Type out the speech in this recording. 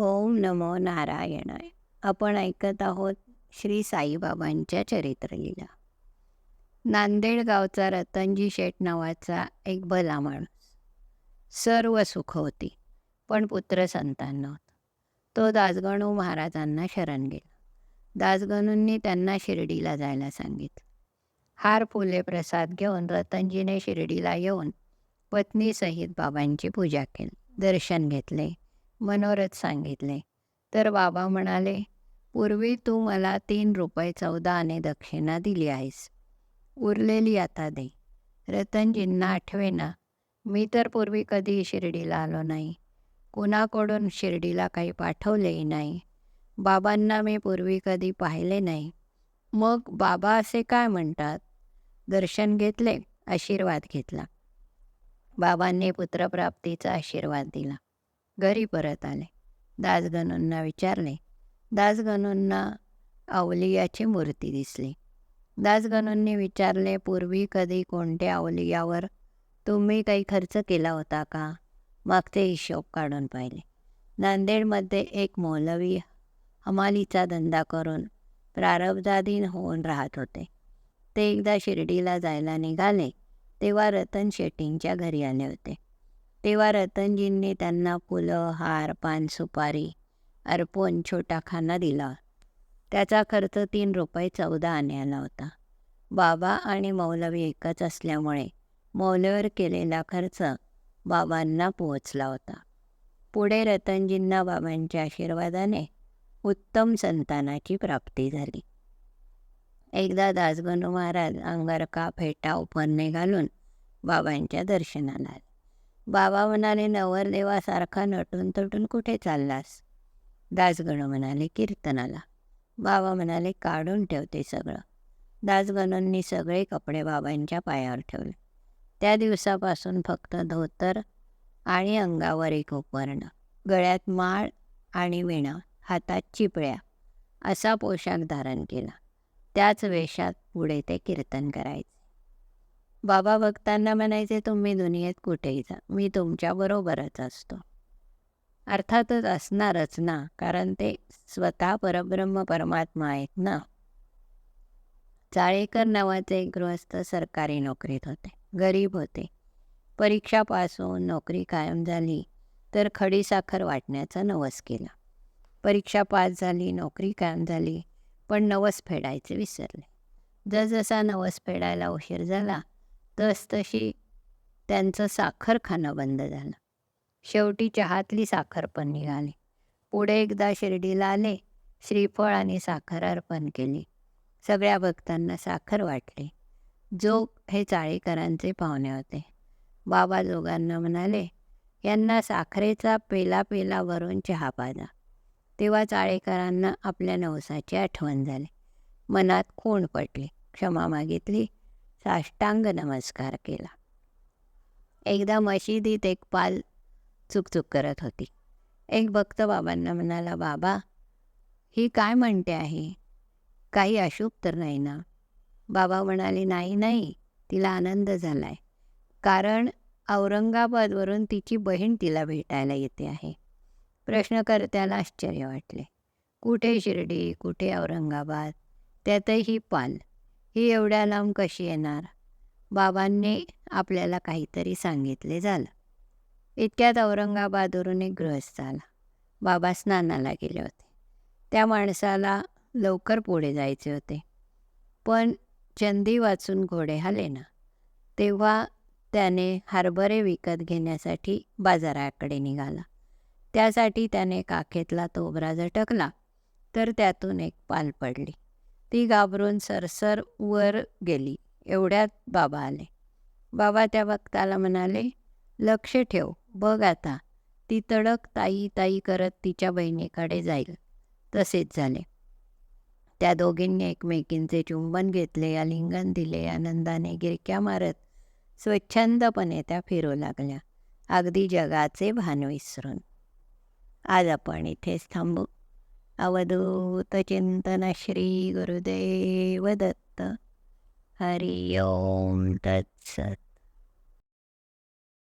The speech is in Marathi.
ओम नमो नारायणाय. आपण ऐकत आहोत श्री साईबाबांच्या चरित्रलीला नांदेड गावचा रतनजी शेठ नावाचा एक भला माणूस. सर्व सुख होती पण पुत्र संतान नव्हतं. तो दासगणू महाराजांना शरण गेला. दासगणूंनी त्यांना शिर्डीला जायला सांगितलं. हार फुले प्रसाद घेऊन रतनजीने शिर्डीला येऊन पत्नीसहित बाबांची पूजा केली. दर्शन घेतले. मनोरथ सांगितले. तर बाबा म्हणाले पूर्वी तू मला तीन रुपये चौदा आणे दक्षिणा दिली आहेस. उरलेली आता दे. रतनजींना आठवेना. मी तर पूर्वी कधी शिर्डीला आलो नाही. कुणाकडून शिर्डीला काही पाठवलेही नाही. बाबांना मी पूर्वी कधी पाहिले नाही. मग बाबा असे काय म्हणतात? दर्शन घेतले आशीर्वाद घेतला. बाबांनी पुत्रप्राप्तीचा आशीर्वाद दिला. घरी परत आले. दासगणूंना विचारले. दासगणूंना अवलियाची मूर्ती दिसली. दासगणूंनी विचारले पूर्वी कधी कोणत्या अवलियावर तुम्ही काही खर्च केला होता का? मागचे हिशोब काढून पाहिले. नांदेडमध्ये एक मौलवी हमालीचा धंदा करून प्रारब्धाधीन होऊन राहत होते. ते एकदा शिर्डीला जायला निघाले तेव्हा रतन शेट्टींच्या घरी आले होते. तेव्हा रतनजींनी त्यांना फुलं हार पान सुपारी अर्पण छोटा खाना दिला. त्याचा खर्च तीन रुपये चौदा आण्याला आला होता. बाबा आणि मौलवी एकच असल्यामुळे मौलवर केलेला खर्च बाबांना पोहोचला होता. पुढे रतनजींना बाबांच्या आशीर्वादाने उत्तम संतानाची प्राप्ती झाली. एकदा दासगणू महाराज अंगारका फेटा उपरणे घालून बाबांच्या दर्शनाला आले. बाबा म्हणाले नवरदेवासारखा नटून तटून कुठे चाललास? दासगण म्हणाले कीर्तनाला. बाबा म्हणाले काढून ठेवते सगळं. दासगणांनी सगळे कपडे बाबांच्या पायावर ठेवले. त्या दिवसापासून फक्त धोतर आणि अंगावर एक उपवर्ण गळ्यात माळ आणि विणा हातात चिपळ्या असा पोशाख धारण केला. त्याच वेशात पुढे ते कीर्तन करायचे. बाबा भक्तांना म्हणायचे तुम्ही दुनियेत कुठेही जा. मी तुमच्याबरोबरच असतो. अर्थातच असणारच ना कारण ते स्वतः परब्रह्म परमात्मा आहेत ना. चाळेकर नावाचे गृहस्थ सरकारी नोकरीत होते. गरीब होते. परीक्षा पास होऊन नोकरी कायम झाली तर खडीसाखर वाटण्याचा नवस केला. परीक्षा पास झाली नोकरी कायम झाली पण नवस फेडायचे विसरले. जसजसा नवस फेडायला उशीर झाला तसतशी त्यांचं साखरखानं बंद झालं. शेवटी चहातली साखर पण निघाली. पुढे एकदा शिर्डीला आले श्रीफळ आणि साखर अर्पण केली. सगळ्या भक्तांना साखर वाटली. जोग हे चाळीकरांचे पाहुणे होते. बाबा जोगांना म्हणाले यांना साखरेचा पेला पेला वरून चहा पाजा. तेव्हा चाळेकरांना आपल्या नवसाची आठवण झाली. मनात खूण पटली. क्षमा मागितली. साष्टांग नमस्कार केला. एकदा मशिदीत एक पाल चुकचुक करत होती. एक भक्त बाबांना म्हणाला बाबा ही काय म्हणते आहे? काही अशुभ तर नाही ना? बाबा म्हणाले नाही नाही तिला आनंद झालाय. कारण औरंगाबादवरून तिची बहीण तिला भेटायला येते आहे. प्रश्नकर्त्याला आश्चर्य वाटले. कुठे शिर्डी? कुठे औरंगाबाद? त्यातही पाल ही एवढ्या लांब कशी येणार? बाबांनी आपल्याला काहीतरी सांगितले झालं. इतक्यात औरंगाबादवरून एक गृहस्थ आला. बाबा स्नानाला गेले होते. त्या माणसाला लवकर पुढे जायचे होते. पण चंदी वाचून घोडे हाले ना. तेव्हा त्याने हरभरे विकत घेण्यासाठी बाजाराकडे निघाला. त्यासाठी त्याने काखेतला तोबरा झटकला. तर त्यातून एक पाल पडली. ती घाबरून सरसर वर गेली. एवढ्यात बाबा आले. बाबा त्या भक्ताला म्हणाले लक्ष ठेव बघ आता. ती तडक ताई ताई करत तिच्या बहिणीकडे जाईल. तसेच झाले. त्या दोघींनी एकमेकींचे चुंबन घेतले आलिंगन दिले आनंदाने गिरक्या मारत स्वच्छंदपणे त्या फिरू लागल्या. अगदी जगाचे भान विसरून. आज आपण इथेच थांबू. अवधूत चिंतन श्री गुरुदेव दत्त हरि ओम तत्सत।